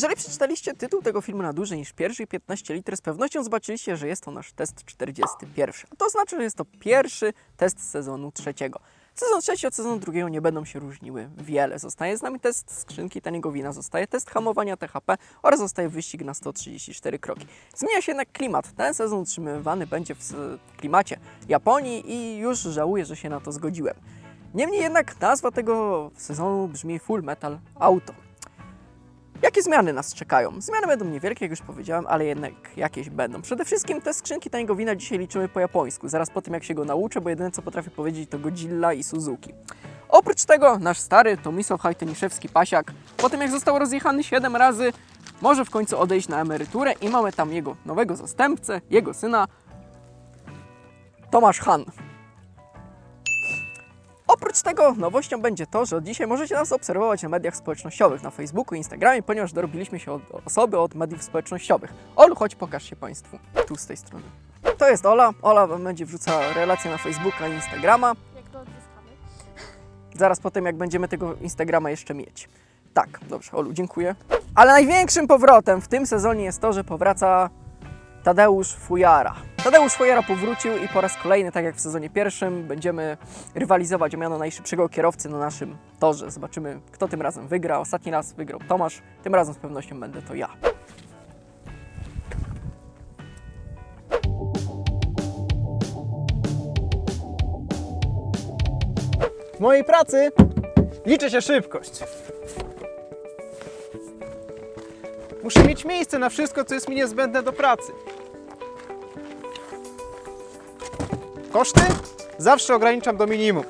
Jeżeli przeczytaliście tytuł tego filmu na dłużej niż pierwszy 15 liter, z pewnością zobaczyliście, że jest to nasz test 41. A to znaczy, że jest to pierwszy test sezonu trzeciego. Sezon trzeci od sezonu drugiego nie będą się różniły wiele. Zostaje z nami test skrzynki taniego wina, zostaje test hamowania THP oraz zostaje wyścig na 134 kroki. Zmienia się jednak klimat. Ten sezon utrzymywany będzie w klimacie Japonii i już żałuję, że się na to zgodziłem. Niemniej jednak nazwa tego sezonu brzmi Full Metal Auto. Jakie zmiany nas czekają? Zmiany będą niewielkie, jak już powiedziałem, ale jednak jakieś będą. Przede wszystkim te skrzynki taniego wina dzisiaj liczymy po japońsku. Zaraz po tym, jak się go nauczę, bo jedyne co potrafię powiedzieć to Godzilla i Suzuki. Oprócz tego nasz stary Tomisław Hajteniszewski pasiak, po tym jak został rozjechany 7 razy, może w końcu odejść na emeryturę i mamy tam jego nowego zastępcę, jego syna, Tomasz Han. Oprócz tego nowością będzie to, że od dzisiaj możecie nas obserwować na mediach społecznościowych, na Facebooku i Instagramie, ponieważ dorobiliśmy się od osoby od mediów społecznościowych. Olu, chodź pokaż się Państwu. Tu z tej strony. To jest Ola. Ola będzie wrzucała relacje na Facebooka i Instagrama. Jak to odzyskamy? Zaraz po tym, jak będziemy tego Instagrama jeszcze mieć. Tak, dobrze, Olu, dziękuję. Ale największym powrotem w tym sezonie jest to, że powraca Tadeusz Fujara. Tadeusz Fujara powrócił i po raz kolejny, tak jak w sezonie pierwszym, będziemy rywalizować o miano najszybszego kierowcy na naszym torze. Zobaczymy, kto tym razem wygra. Ostatni raz wygrał Tomasz, tym razem z pewnością będę to ja. W mojej pracy liczy się szybkość. Muszę mieć miejsce na wszystko, co jest mi niezbędne do pracy. Koszty zawsze ograniczam do minimum.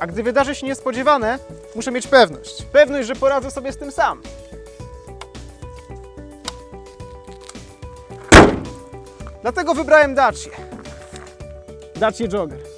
A gdy wydarzy się niespodziewane, muszę mieć pewność. Pewność, że poradzę sobie z tym sam. Dlatego wybrałem Dacię. Dacię Jogger.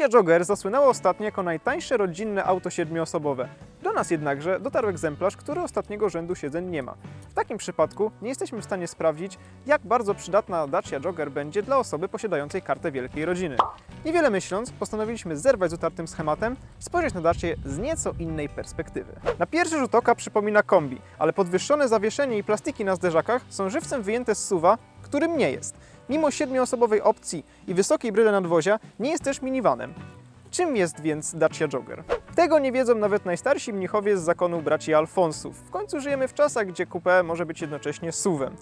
Dacia Jogger zasłynęła ostatnio jako najtańsze rodzinne auto siedmioosobowe. Do nas jednakże dotarł egzemplarz, który ostatniego rzędu siedzeń nie ma. W takim przypadku nie jesteśmy w stanie sprawdzić, jak bardzo przydatna Dacia Jogger będzie dla osoby posiadającej kartę wielkiej rodziny. Niewiele myśląc, postanowiliśmy zerwać z utartym schematem spojrzeć na Dacię z nieco innej perspektywy. Na pierwszy rzut oka przypomina kombi, ale podwyższone zawieszenie i plastiki na zderzakach są żywcem wyjęte z suwa, którym nie jest. Mimo siedmioosobowej opcji i wysokiej bryle nadwozia, nie jest też minivanem. Czym jest więc Dacia Jogger? Tego nie wiedzą nawet najstarsi mnichowie z zakonu braci Alfonsów. W końcu żyjemy w czasach, gdzie coupé może być jednocześnie suwem.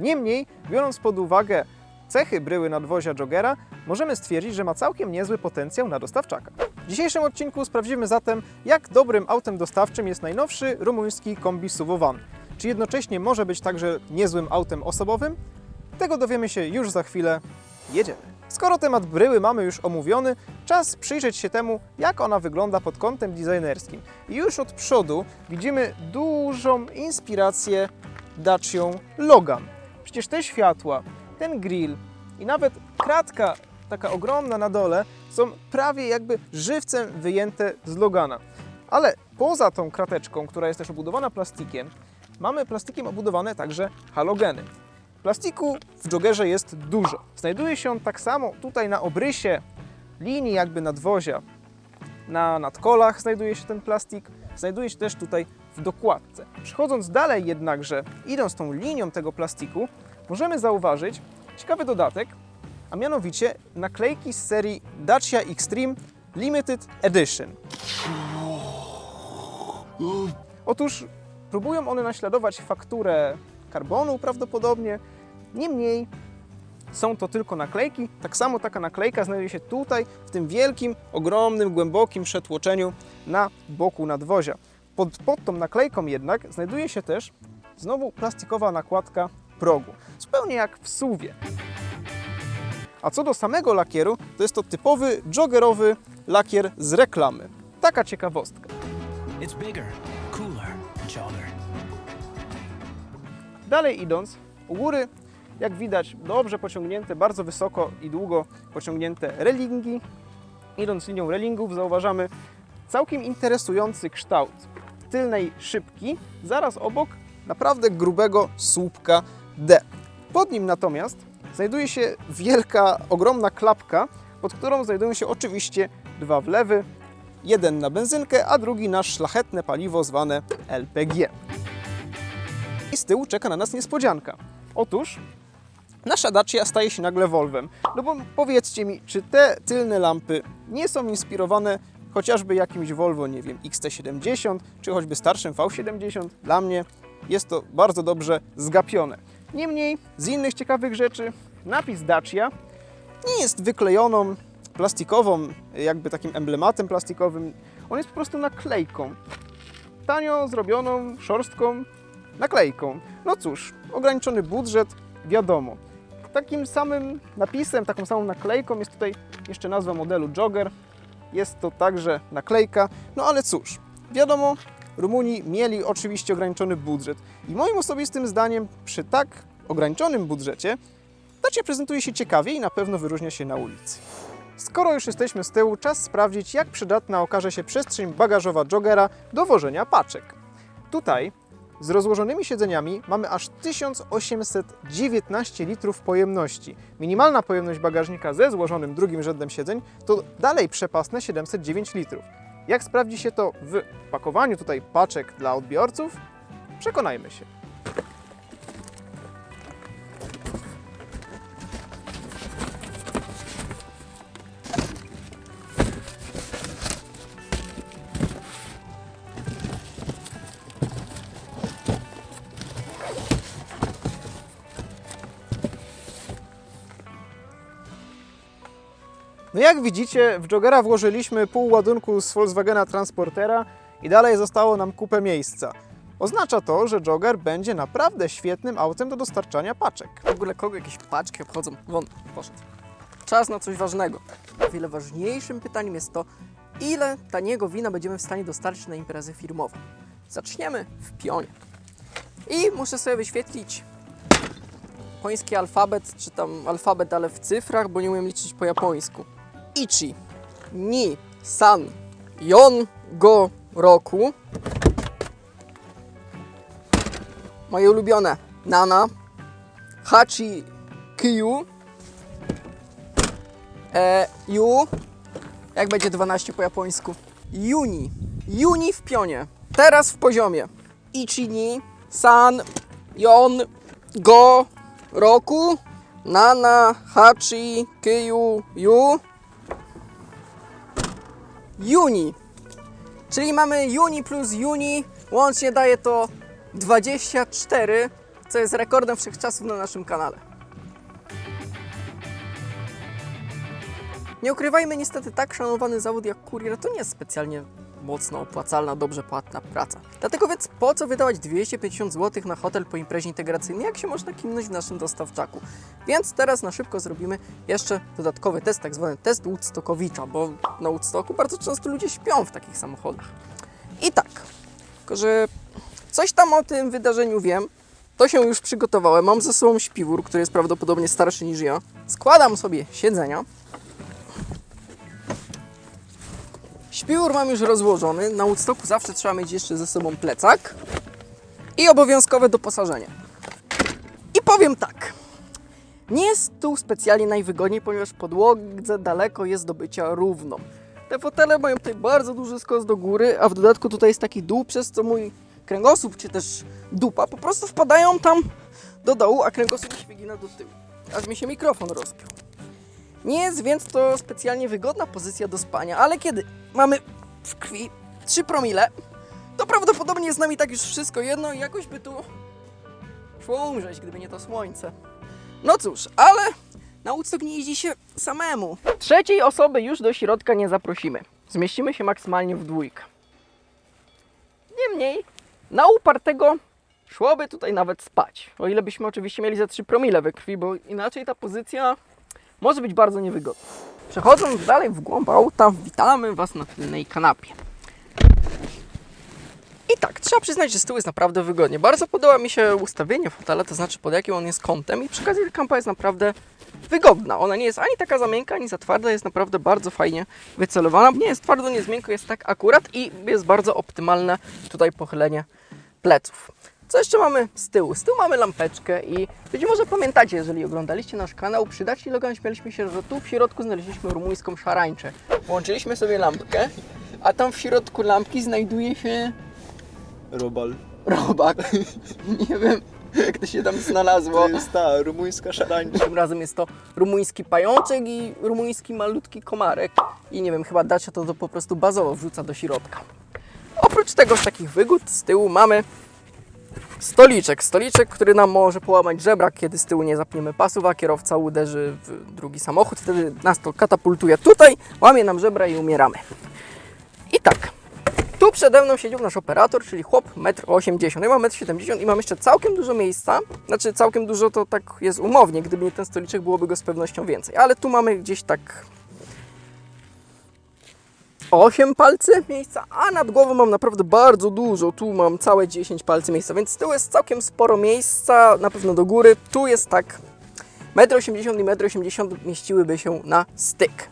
Niemniej, biorąc pod uwagę cechy bryły nadwozia Joggera, możemy stwierdzić, że ma całkiem niezły potencjał na dostawczaka. W dzisiejszym odcinku sprawdzimy zatem, jak dobrym autem dostawczym jest najnowszy rumuński kombi Suvovan. Czy jednocześnie może być także niezłym autem osobowym? Tego dowiemy się już za chwilę. Jedziemy. Skoro temat bryły mamy już omówiony, czas przyjrzeć się temu, jak ona wygląda pod kątem designerskim. I już od przodu widzimy dużą inspirację Dacią Logan. Przecież te światła, ten grill i nawet kratka taka ogromna na dole są prawie jakby żywcem wyjęte z Logana. Ale poza tą krateczką, która jest też obudowana plastikiem, mamy plastikiem obudowane także halogeny. Plastiku w joggerze jest dużo. Znajduje się on tak samo tutaj na obrysie linii jakby nadwozia. Na nadkolach znajduje się ten plastik, znajduje się też tutaj w dokładce. Przechodząc dalej jednakże, idąc tą linią tego plastiku, możemy zauważyć ciekawy dodatek, a mianowicie naklejki z serii Dacia Extreme Limited Edition. Otóż próbują one naśladować fakturę karbonu prawdopodobnie, niemniej są to tylko naklejki. Tak samo taka naklejka znajduje się tutaj, w tym wielkim, ogromnym, głębokim przetłoczeniu na boku nadwozia. Pod, pod tą naklejką jednak znajduje się też znowu plastikowa nakładka progu, zupełnie jak w suwie. A co do samego lakieru, to jest to typowy joggerowy lakier z reklamy. Taka ciekawostka. It's bigger. Dalej idąc, u góry, jak widać, dobrze pociągnięte, bardzo wysoko i długo pociągnięte relingi. Idąc linią relingów, zauważamy całkiem interesujący kształt tylnej szybki, zaraz obok naprawdę grubego słupka D. Pod nim natomiast znajduje się wielka, ogromna klapka, pod którą znajdują się oczywiście dwa wlewy, jeden na benzynkę, a drugi na szlachetne paliwo zwane LPG. I z tyłu czeka na nas niespodzianka. Otóż nasza Dacia staje się nagle Volvem. No bo powiedzcie mi, czy te tylne lampy nie są inspirowane chociażby jakimś Volvo, nie wiem, XT70, czy choćby starszym V70? Dla mnie jest to bardzo dobrze zgapione. Niemniej, z innych ciekawych rzeczy, napis Dacia nie jest wyklejoną, plastikową, jakby takim emblematem plastikowym. On jest po prostu naklejką. Tanio zrobioną, szorstką naklejką. No cóż, ograniczony budżet, wiadomo. Takim samym napisem, taką samą naklejką jest tutaj jeszcze nazwa modelu Jogger. Jest to także naklejka, no ale cóż, wiadomo, Rumuni mieli oczywiście ograniczony budżet i moim osobistym zdaniem przy tak ograniczonym budżecie Dacia prezentuje się ciekawie i na pewno wyróżnia się na ulicy. Skoro już jesteśmy z tyłu, czas sprawdzić, jak przydatna okaże się przestrzeń bagażowa Joggera do wożenia paczek. Tutaj z rozłożonymi siedzeniami mamy aż 1819 litrów pojemności. Minimalna pojemność bagażnika ze złożonym drugim rzędem siedzeń to dalej przepasne 709 litrów. Jak sprawdzi się to w pakowaniu tutaj paczek dla odbiorców? Przekonajmy się. No jak widzicie, w Jogera włożyliśmy pół ładunku z Volkswagena Transportera i dalej zostało nam kupę miejsca. Oznacza to, że Jogger będzie naprawdę świetnym autem do dostarczania paczek. W ogóle kogo jakieś paczki obchodzą? Won, poszedł. Czas na coś ważnego. O wiele ważniejszym pytaniem jest to, ile taniego wina będziemy w stanie dostarczyć na imprezę firmową. Zaczniemy w pionie. I muszę sobie wyświetlić japoński alfabet, czy tam alfabet, ale w cyfrach, bo nie umiem liczyć po japońsku. Ichi, Ni, San, Yon, Go, Roku. Moje ulubione. Nana, Hachi, Kyu, e, Yu, jak będzie 12 po japońsku? Juni. Juni w pionie. Teraz w poziomie. Ichi, ni, San, Yon, Go, Roku, Nana, Hachi, Kyu, Yu. Juni. Czyli mamy Juni plus Juni. Łącznie daje to 24, co jest rekordem wszechczasów na naszym kanale. Nie ukrywajmy, niestety tak szanowany zawód jak kurier to nie jest specjalnie mocno opłacalna, dobrze płatna praca. Dlatego więc po co wydawać 250 zł na hotel po imprezie integracyjnej, jak się można kimnąć w naszym dostawczaku? Więc teraz na szybko zrobimy jeszcze dodatkowy test, tak zwany test Woodstockowicza, bo na Woodstocku bardzo często ludzie śpią w takich samochodach. I tak, tylko że coś tam o tym wydarzeniu wiem, to się już przygotowałem. Mam ze sobą śpiwór, który jest prawdopodobnie starszy niż ja. Składam sobie siedzenia. Śpiwór mam już rozłożony. Na Woodstocku zawsze trzeba mieć jeszcze ze sobą plecak i obowiązkowe doposażenie. I powiem tak. Nie jest tu specjalnie najwygodniej, ponieważ podłodze daleko jest do bycia równą. Te fotele mają tutaj bardzo duży skos do góry, a w dodatku tutaj jest taki dół, przez co mój kręgosłup czy też dupa po prostu wpadają tam do dołu, a kręgosłup się wygina do tyłu. Aż mi się mikrofon rozpiął. Nie jest więc to specjalnie wygodna pozycja do spania, ale kiedy mamy w krwi 3 promile, to prawdopodobnie jest z nami tak już wszystko jedno i jakoś by tu szło umrzeć, gdyby nie to słońce. No cóż, ale na Woodstock nie jeździ się samemu. Trzeciej osoby już do środka nie zaprosimy. Zmieścimy się maksymalnie w dwójkę. Niemniej, na upartego szłoby tutaj nawet spać. O ile byśmy oczywiście mieli za 3 promile we krwi, bo inaczej ta pozycja może być bardzo niewygodne. Przechodząc dalej w głąb auta, witamy Was na tylnej kanapie. I tak, trzeba przyznać, że tyłu jest naprawdę wygodnie. Bardzo podoba mi się ustawienie fotela, to znaczy pod jakim on jest kątem i przy okazji kampa jest naprawdę wygodna. Ona nie jest ani taka za miękka, ani za twarda, jest naprawdę bardzo fajnie wycelowana. Nie jest twardo, nie jest miękko, jest tak akurat i jest bardzo optymalne tutaj pochylenie pleców. Co jeszcze mamy z tyłu? Z tyłu mamy lampeczkę i być może pamiętacie, jeżeli oglądaliście nasz kanał, przy Daci Logan śmialiśmy się, że tu w środku znaleźliśmy rumuńską szarańczę. Włączyliśmy sobie lampkę, a tam w środku lampki znajduje się Robal. robak. Nie wiem, jak to się tam znalazło. To jest ta rumuńska szarańcza. Tym razem jest to rumuński pajączek i rumuński malutki komarek. I nie wiem, chyba Dacia to, to po prostu bazowo wrzuca do środka. Oprócz tego z takich wygód z tyłu mamy stoliczek. Stoliczek, który nam może połamać żebrak, kiedy z tyłu nie zapniemy pasów, a kierowca uderzy w drugi samochód. Wtedy nas to katapultuje tutaj, łamie nam żebra i umieramy. I tak, tu przede mną siedział nasz operator, czyli chłop 1,80 m. Ja mam 1,70 m i mam jeszcze całkiem dużo miejsca. Znaczy całkiem dużo to tak jest umownie, gdyby nie ten stoliczek byłoby go z pewnością więcej. Ale tu mamy gdzieś tak 8 palcy miejsca, a nad głową mam naprawdę bardzo dużo. Tu mam całe 10 palcy miejsca, więc z tyłu jest całkiem sporo miejsca, na pewno do góry. Tu jest tak 1,80 m i 1,80 m mieściłyby się na styk.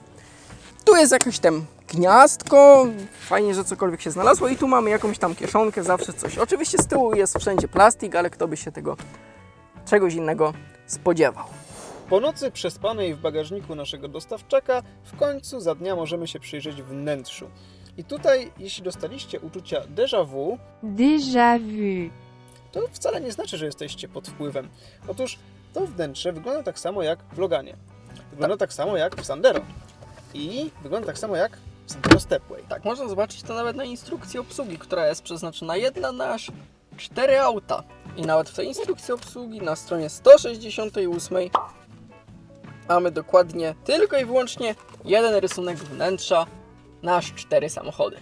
Tu jest jakieś tam gniazdko, fajnie, że cokolwiek się znalazło i tu mamy jakąś tam kieszonkę, zawsze coś. Oczywiście z tyłu jest wszędzie plastik, ale kto by się tego czegoś innego spodziewał. Po nocy przespanej w bagażniku naszego dostawczaka, w końcu za dnia możemy się przyjrzeć wnętrzu. I tutaj, jeśli dostaliście uczucia déjà vu, Déjà vu. to wcale nie znaczy, że jesteście pod wpływem. Otóż to wnętrze wygląda tak samo jak w Loganie. Wygląda tak samo jak w Sandero. I wygląda tak samo jak w Sandero Stepway. Tak, można zobaczyć to nawet na instrukcji obsługi, która jest przeznaczona jedna na aż cztery auta. I nawet w tej instrukcji obsługi na stronie 168 mamy dokładnie tylko i wyłącznie jeden rysunek wnętrza na aż cztery samochody.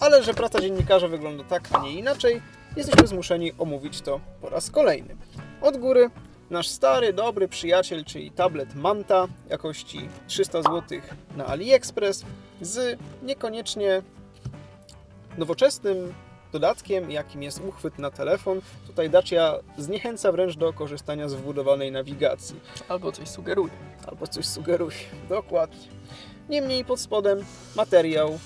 Ale że praca dziennikarza wygląda tak, a nie inaczej, jesteśmy zmuszeni omówić to po raz kolejny. Od góry nasz stary, dobry przyjaciel, czyli tablet Manta jakości 300 zł na AliExpress z niekoniecznie nowoczesnym dodatkiem, jakim jest uchwyt na telefon. Tutaj Dacia zniechęca wręcz do korzystania z wbudowanej nawigacji. Albo coś sugeruje. Albo coś sugeruje. Dokładnie. Niemniej pod spodem materiał,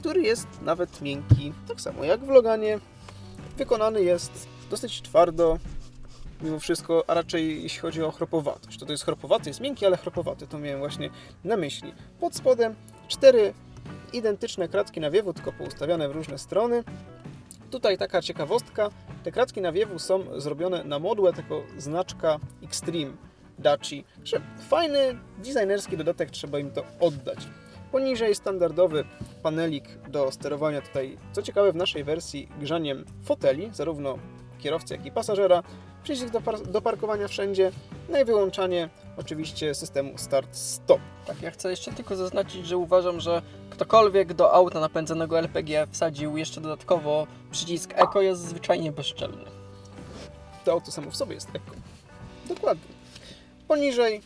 który jest nawet miękki, tak samo jak w Loganie. Wykonany jest dosyć twardo, mimo wszystko, a raczej jeśli chodzi o chropowatość. To to jest chropowaty, jest miękki, ale chropowaty, to miałem właśnie na myśli. Pod spodem cztery identyczne kratki nawiewu, tylko poustawiane w różne strony. Tutaj taka ciekawostka, te kratki nawiewu są zrobione na modłę tego znaczka Extreme Daci. Że fajny, designerski dodatek, trzeba im to oddać. Poniżej standardowy panelik do sterowania tutaj, co ciekawe w naszej wersji grzaniem foteli, zarówno kierowcy, jak i pasażera, przycisk do, par- do parkowania wszędzie, no i wyłączanie oczywiście systemu start-stop. Tak, ja chcę jeszcze tylko zaznaczyć, że uważam, że ktokolwiek do auta napędzanego LPG wsadził jeszcze dodatkowo przycisk Eco jest zwyczajnie bezczelny. To auto samo w sobie jest eko. Dokładnie. Poniżej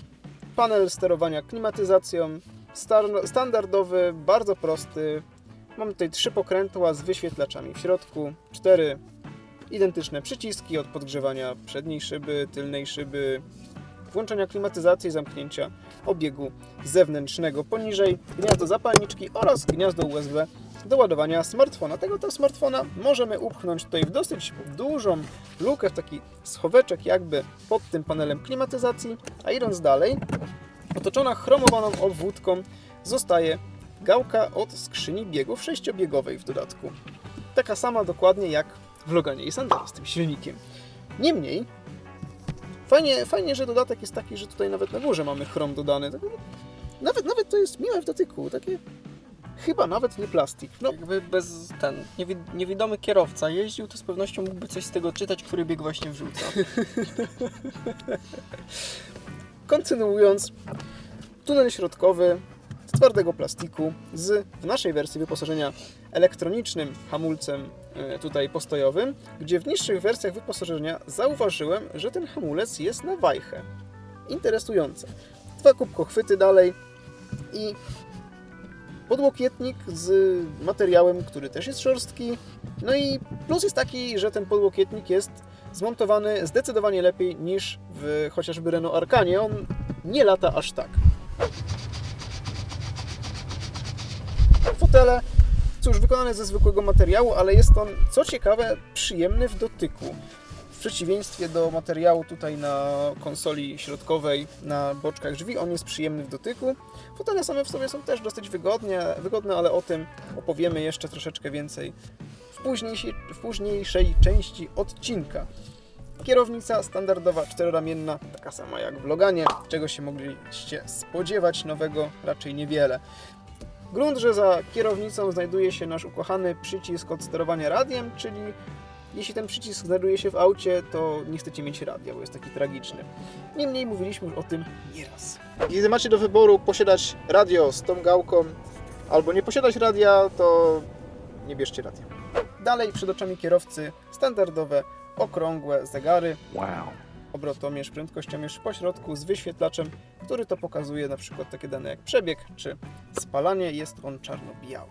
panel sterowania klimatyzacją, standardowy, bardzo prosty. Mamy tutaj trzy pokrętła z wyświetlaczami w środku, cztery identyczne przyciski od podgrzewania przedniej szyby, tylnej szyby, włączenia klimatyzacji i zamknięcia obiegu zewnętrznego. Poniżej gniazdo zapalniczki oraz gniazdo USB do ładowania smartfona. Tego to smartfona możemy upchnąć tutaj w dosyć dużą lukę, w taki schoweczek jakby pod tym panelem klimatyzacji, a idąc dalej, otoczona chromowaną obwódką zostaje gałka od skrzyni biegów sześciobiegowej w dodatku. Taka sama dokładnie jak w Loganie i Sandero z tym silnikiem. Niemniej, fajnie, fajnie, że dodatek jest taki, że tutaj nawet na górze mamy chrom dodany. Nawet, nawet to jest miłe w dotyku, takie chyba nawet nie plastik. No, Jakby bez ten niewi- niewidomy kierowca jeździł, to z pewnością mógłby coś z tego czytać, który bieg właśnie wrzuca. Kontynuując, tunel środkowy z twardego plastiku z w naszej wersji wyposażenia elektronicznym hamulcem tutaj postojowym, gdzie w niższych wersjach wyposażenia zauważyłem, że ten hamulec jest na wajchę. interesujące. Dwa kubkochwyty dalej i podłokietnik z materiałem, który też jest szorstki. No i plus jest taki, że ten podłokietnik jest zmontowany zdecydowanie lepiej niż w chociażby Renault Arkanie. On nie lata aż tak. Fotele, cóż, wykonane ze zwykłego materiału, ale jest on, co ciekawe, przyjemny w dotyku. W przeciwieństwie do materiału tutaj na konsoli środkowej, na boczkach drzwi, on jest przyjemny w dotyku. Fotele same w sobie są też dosyć wygodnie, wygodne, ale o tym opowiemy jeszcze troszeczkę więcej w w późniejszej części odcinka. Kierownica standardowa, czteroramienna, taka sama jak w Loganie. Czego się mogliście spodziewać nowego? Raczej niewiele. Grunt, że za kierownicą znajduje się nasz ukochany przycisk od sterowania radiem, czyli jeśli ten przycisk znajduje się w aucie, to nie chcecie mieć radia, bo jest taki tragiczny. Niemniej mówiliśmy już o tym nieraz. Kiedy macie do wyboru posiadać radio z tą gałką, albo nie posiadać radia, to nie bierzcie radia. Dalej przed oczami kierowcy standardowe, okrągłe zegary, Wow. Obrotomierz, prędkościomierz po środku z wyświetlaczem, który to pokazuje na przykład takie dane jak przebieg czy spalanie. Jest on czarno-biały.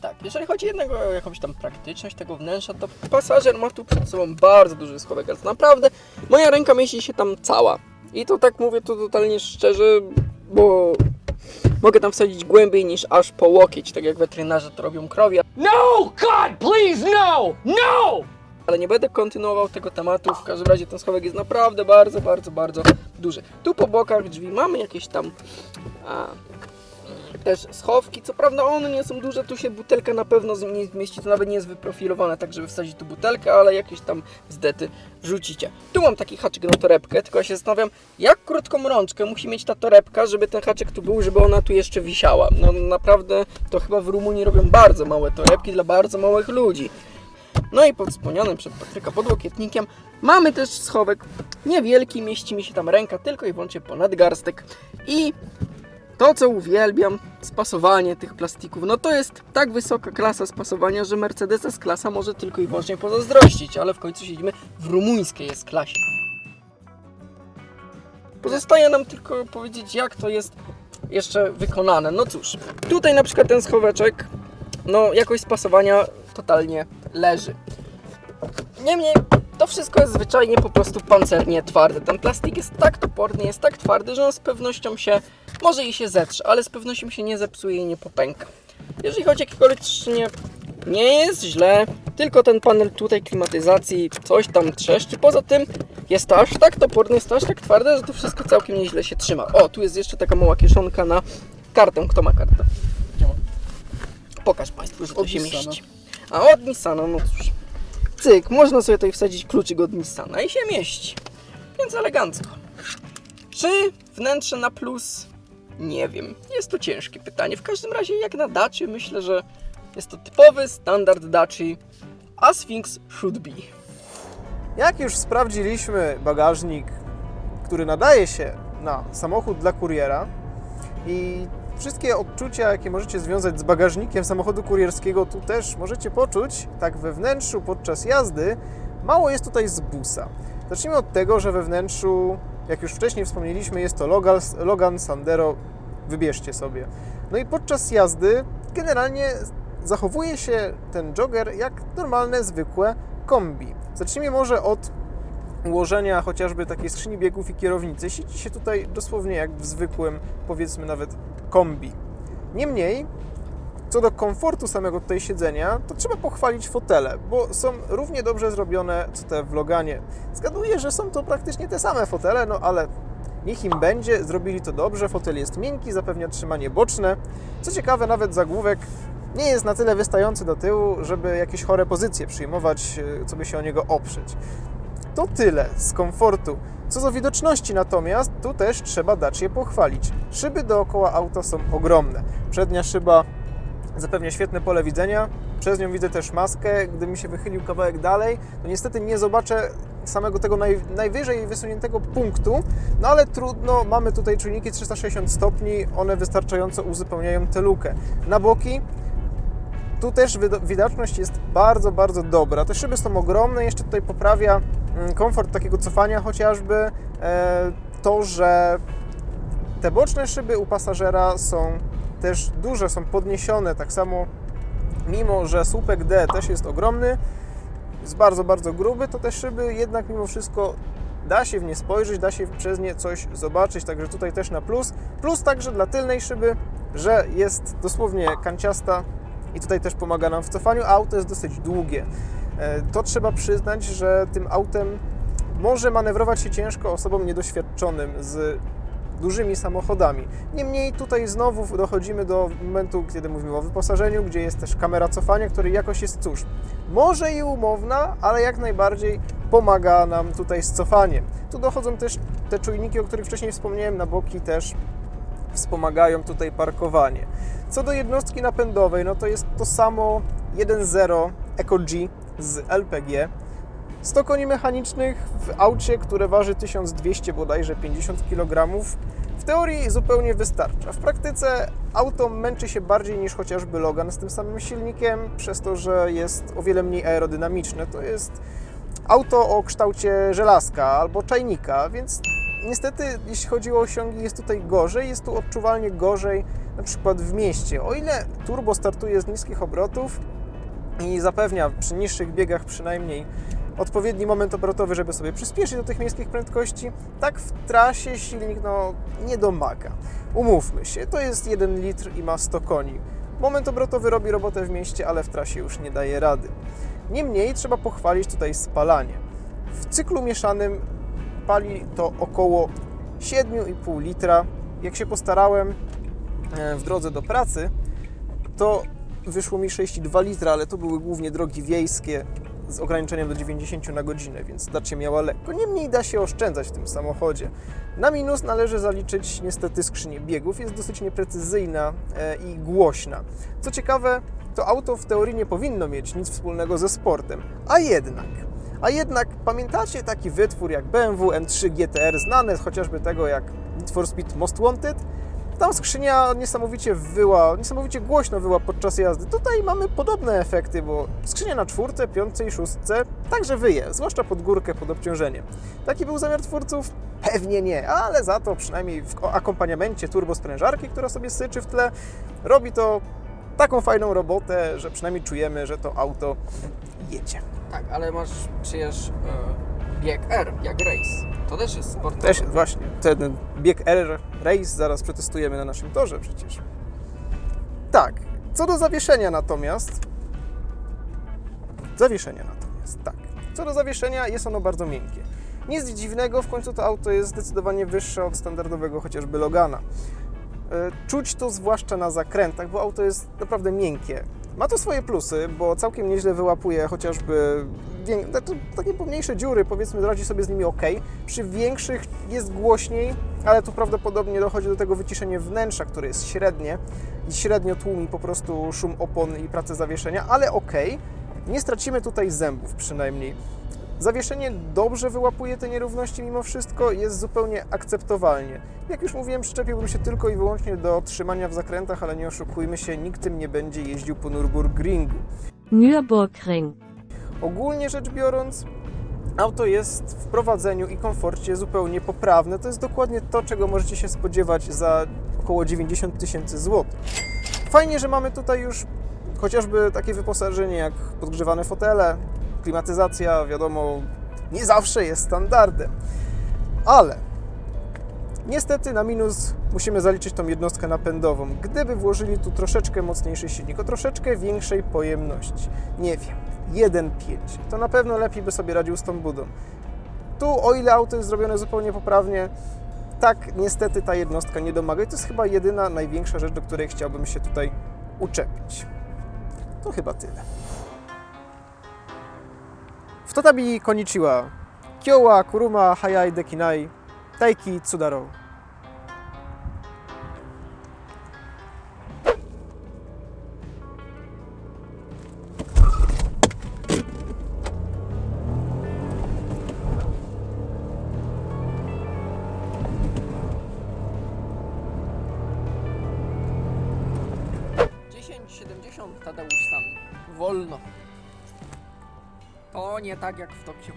Tak, jeżeli chodzi jednak o jakąś tam praktyczność tego wnętrza, to pasażer ma tu przed sobą bardzo duży schowek, ale naprawdę moja ręka mieści się tam cała. I to tak mówię to totalnie szczerze, bo mogę tam wsadzić głębiej niż aż po łokieć, tak jak weterynarze to robią krowie. No, God, please, no! No! Ale nie będę kontynuował tego tematu, w każdym razie ten schowek jest naprawdę bardzo, bardzo, bardzo duży. Tu po bokach drzwi mamy jakieś tam a, też schowki, co prawda one nie są duże, tu się butelka na pewno nie zmieści, to nawet nie jest wyprofilowane tak, żeby wsadzić tu butelkę, ale jakieś tam zdety wrzucicie. Tu mam taki haczyk na torebkę, tylko ja się zastanawiam, jak krótką rączkę musi mieć ta torebka, żeby ten haczyk tu był, żeby ona tu jeszcze wisiała. No naprawdę, to chyba w Rumunii robią bardzo małe torebki dla bardzo małych ludzi. No i pod wspomnianym przez Patryka podłokietnikiem mamy też schowek niewielki, mieści mi się tam ręka tylko i wyłącznie ponad garstek. I to, co uwielbiam, spasowanie tych plastików, no to jest tak wysoka klasa spasowania, że Mercedes S-klasa może tylko i wyłącznie pozazdrościć, ale w końcu siedzimy w rumuńskiej S-klasie. Pozostaje nam tylko powiedzieć, jak to jest jeszcze wykonane. No cóż, tutaj na przykład ten schoweczek, no jakość spasowania totalnie leży. Niemniej to wszystko jest zwyczajnie po prostu pancernie twarde. Ten plastik jest tak toporny, jest tak twardy, że on z pewnością się, może i się zetrze, ale z pewnością się nie zepsuje i nie popęka. Jeżeli chodzi o jakiekolwiek nie jest źle, tylko ten panel tutaj klimatyzacji coś tam trzeszczy. Poza tym jest aż tak toporny, jest to aż tak twarde, że to wszystko całkiem nieźle się trzyma. O, tu jest jeszcze taka mała kieszonka na kartę. Kto ma kartę? Pokaż Państwu, że to się mieści. A od Nissana, no cóż. Cyk, można sobie tutaj wsadzić kluczyk od Nissana i się mieści. Więc elegancko. Czy wnętrze na plus? Nie wiem. Jest to ciężkie pytanie. W każdym razie, jak na Daci, myślę, że jest to typowy standard Daci. A Sphinx should be. Jak już sprawdziliśmy bagażnik, który nadaje się na samochód dla kuriera i wszystkie odczucia, jakie możecie związać z bagażnikiem samochodu kurierskiego, tu też możecie poczuć, tak we wnętrzu podczas jazdy, mało jest tutaj z busa. Zacznijmy od tego, że we wnętrzu, jak już wcześniej wspomnieliśmy, jest to Logan, Logan Sandero, wybierzcie sobie. No i podczas jazdy generalnie zachowuje się ten jogger jak normalne, zwykłe kombi. Zacznijmy może od ułożenia chociażby takiej skrzyni biegów i kierownicy. Siedzi się tutaj dosłownie jak w zwykłym, powiedzmy nawet kombi. Niemniej, co do komfortu samego tutaj siedzenia, to trzeba pochwalić fotele, bo są równie dobrze zrobione co te w Loganie. Zgaduję, że są to praktycznie te same fotele, no ale niech im będzie, zrobili to dobrze, fotel jest miękki, zapewnia trzymanie boczne. Co ciekawe, nawet zagłówek nie jest na tyle wystający do tyłu, żeby jakieś chore pozycje przyjmować, e, co by się o niego oprzeć. To tyle z komfortu. Co do widoczności natomiast, tu też trzeba dać je pochwalić. Szyby dookoła auta są ogromne. Przednia szyba zapewnia świetne pole widzenia, przez nią widzę też maskę. Gdybym się wychylił kawałek dalej, niestety nie zobaczę samego tego naj, najwyżej wysuniętego punktu, no ale trudno, mamy tutaj czujniki 360 stopni, one wystarczająco uzupełniają tę lukę. Na boki tu też widoczność jest bardzo, bardzo dobra. Te szyby są ogromne, jeszcze tutaj poprawia mm, komfort takiego cofania chociażby. E, to, że te boczne szyby u pasażera są też duże, są podniesione, tak samo mimo, że słupek D też jest ogromny, jest bardzo, bardzo gruby, to te szyby jednak mimo wszystko da się w nie spojrzeć, da się przez nie coś zobaczyć, także tutaj też na plus. Plus także dla tylnej szyby, że jest dosłownie kanciasta i tutaj też pomaga nam w cofaniu, auto jest dosyć długie. E, To trzeba przyznać, że tym autem może manewrować się ciężko osobom niedoświadczonym z dużymi samochodami. Niemniej tutaj znowu dochodzimy do momentu, kiedy mówimy o wyposażeniu, gdzie jest też kamera cofania, której jakoś jest cóż, może i umowna, ale jak najbardziej pomaga nam tutaj z cofaniem. Tu dochodzą też te czujniki, o których wcześniej wspomniałem, na boki też wspomagają tutaj parkowanie. Co do jednostki napędowej, no to jest to samo 1.0 Eco G z LPG. 100 koni mechanicznych w aucie, które waży 1200 bodajże 50 kg, w teorii zupełnie wystarcza. W praktyce auto męczy się bardziej niż chociażby Logan z tym samym silnikiem, przez to, że jest o wiele mniej aerodynamiczne. To jest auto o kształcie żelazka albo czajnika, więc niestety jeśli chodzi o osiągi jest tutaj gorzej, jest tu odczuwalnie gorzej na przykład w mieście. O ile turbo startuje z niskich obrotów i zapewnia przy niższych biegach przynajmniej odpowiedni moment obrotowy, żeby sobie przyspieszyć do tych miejskich prędkości, tak w trasie silnik no, nie domaga. Umówmy się, to jest 1 litr i ma 100 koni. Moment obrotowy robi robotę w mieście, ale w trasie już nie daje rady. Niemniej trzeba pochwalić tutaj spalanie. W cyklu mieszanym pali to około 7,5 litra. Jak się postarałem w drodze do pracy, to wyszło mi 6,2 litra, ale to były głównie drogi wiejskie z ograniczeniem do 90 na godzinę, więc darcie miała lekko. Niemniej da się oszczędzać w tym samochodzie. Na minus należy zaliczyć niestety skrzynię biegów. Jest dosyć nieprecyzyjna e, i głośna. Co ciekawe, to auto w teorii nie powinno mieć nic wspólnego ze sportem, a jednak. A jednak pamiętacie taki wytwór jak BMW M3 GTR, znany chociażby tego jak Need for Speed Most Wanted? Tam skrzynia niesamowicie wyła, niesamowicie głośno wyła podczas jazdy. Tutaj mamy podobne efekty, bo skrzynia na czwórce, piątce i szóstce także wyje, zwłaszcza pod górkę, pod obciążeniem. Taki był zamiar twórców? Pewnie nie, ale za to przynajmniej w akompaniamencie turbosprężarki, która sobie syczy w tle, robi to taką fajną robotę, że przynajmniej czujemy, że to auto jedzie. Tak, ale masz przecież e, bieg R, jak race. To też jest sportowe. Też właśnie, ten bieg R Race zaraz przetestujemy na naszym torze przecież. Tak, co do zawieszenia natomiast. Zawieszenia natomiast, tak. Co do zawieszenia, jest ono bardzo miękkie. Nic dziwnego, w końcu to auto jest zdecydowanie wyższe od standardowego chociażby Logana. E, Czuć to zwłaszcza na zakrętach, bo auto jest naprawdę miękkie. Ma to swoje plusy, bo całkiem nieźle wyłapuje chociażby takie pomniejsze dziury, powiedzmy, radzi sobie z nimi ok. Przy większych jest głośniej, ale tu prawdopodobnie dochodzi do tego wyciszenie wnętrza, które jest średnie i średnio tłumi po prostu szum opon i pracę zawieszenia, ale ok. Nie stracimy tutaj zębów przynajmniej. Zawieszenie dobrze wyłapuje te nierówności mimo wszystko, jest zupełnie akceptowalnie. Jak już mówiłem, przyczepiłbym się tylko i wyłącznie do trzymania w zakrętach, ale nie oszukujmy się, nikt tym nie będzie jeździł po Nürburgringu. Nürburgring. Ogólnie rzecz biorąc, auto jest w prowadzeniu i komforcie zupełnie poprawne. To jest dokładnie to, czego możecie się spodziewać za około 90 tysięcy złotych. Fajnie, że mamy tutaj już chociażby takie wyposażenie jak podgrzewane fotele, klimatyzacja, wiadomo, nie zawsze jest standardem. Ale niestety na minus musimy zaliczyć tą jednostkę napędową. Gdyby włożyli tu troszeczkę mocniejszy silnik, o troszeczkę większej pojemności, nie wiem, 1.5, to na pewno lepiej by sobie radził z tą budą. Tu, o ile auto jest zrobione zupełnie poprawnie, tak niestety ta jednostka nie domaga i to jest chyba jedyna, największa rzecz, do której chciałbym się tutaj uczepić. To chyba tyle. Totabi konnichiwa. Kyowa, kuruma, hayai, dekinai, taiki, tsudaro. tak jak w Tokio.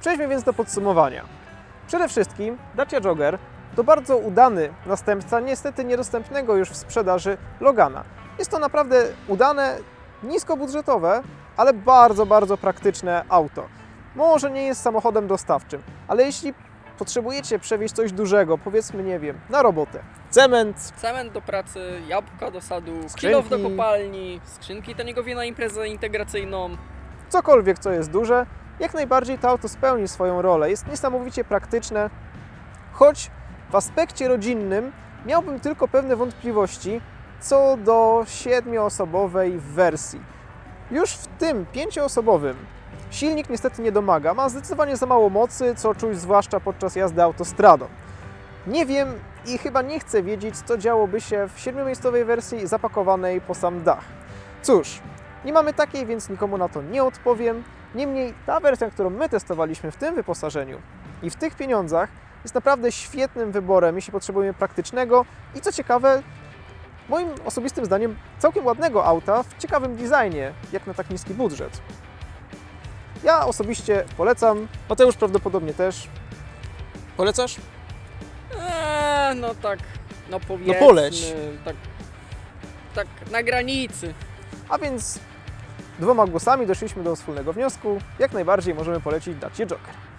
Przejdźmy więc do podsumowania. Przede wszystkim Dacia Jogger to bardzo udany następca niestety niedostępnego już w sprzedaży Logana. Jest to naprawdę udane, niskobudżetowe, ale bardzo, bardzo praktyczne auto. Może nie jest samochodem dostawczym, ale jeśli potrzebujecie przewieźć coś dużego, powiedzmy, nie wiem, na robotę, cement, Cement do pracy, jabłka do sadu, kilof do kopalni, skrzynki taniogowie na imprezę integracyjną. cokolwiek, co jest duże, jak najbardziej to auto spełni swoją rolę. Jest niesamowicie praktyczne, choć w aspekcie rodzinnym miałbym tylko pewne wątpliwości co do siedmioosobowej wersji. Już w tym pięcioosobowym silnik niestety nie domaga, ma zdecydowanie za mało mocy, co czuć zwłaszcza podczas jazdy autostradą. Nie wiem i chyba nie chcę wiedzieć, co działoby się w siedmiomiejscowej wersji zapakowanej po sam dach. Cóż, nie mamy takiej, więc nikomu na to nie odpowiem. Niemniej ta wersja, którą my testowaliśmy w tym wyposażeniu i w tych pieniądzach jest naprawdę świetnym wyborem, jeśli potrzebujemy praktycznego i co ciekawe, moim osobistym zdaniem całkiem ładnego auta w ciekawym designie, jak na tak niski budżet. Ja osobiście polecam, Mateusz prawdopodobnie też. Polecasz? Eee, no tak, no powiedzmy, poleć. tak, tak na granicy. A więc dwoma głosami doszliśmy do wspólnego wniosku. Jak najbardziej możemy polecić Dacia Joker.